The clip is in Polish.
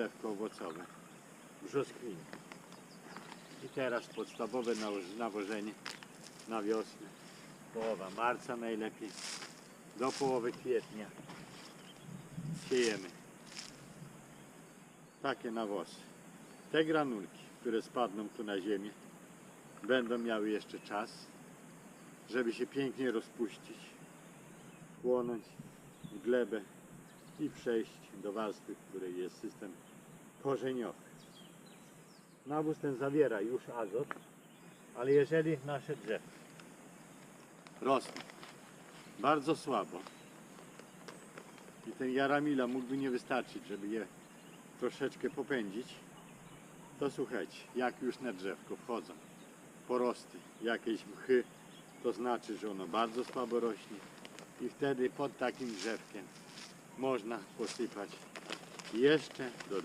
drzewko owocowe. I teraz podstawowe nawożenie na wiosnę. Połowa marca najlepiej. Do połowy kwietnia. Siejemy. Takie nawozy. Te granulki, które spadną tu na ziemię, będą miały jeszcze czas, żeby się pięknie rozpuścić, chłonąć w glebę i przejść do warstwy, w której jest system korzeniowy. Nawóz ten zawiera już azot, ale jeżeli nasze drzewa rosną bardzo słabo i ten jaramila mógłby nie wystarczyć, żeby je troszeczkę popędzić, to słuchajcie, jak już na drzewko wchodzą porosty, jakieś mchy, to znaczy, że ono bardzo słabo rośnie i wtedy pod takim drzewkiem można posypać jeszcze dodatkowo.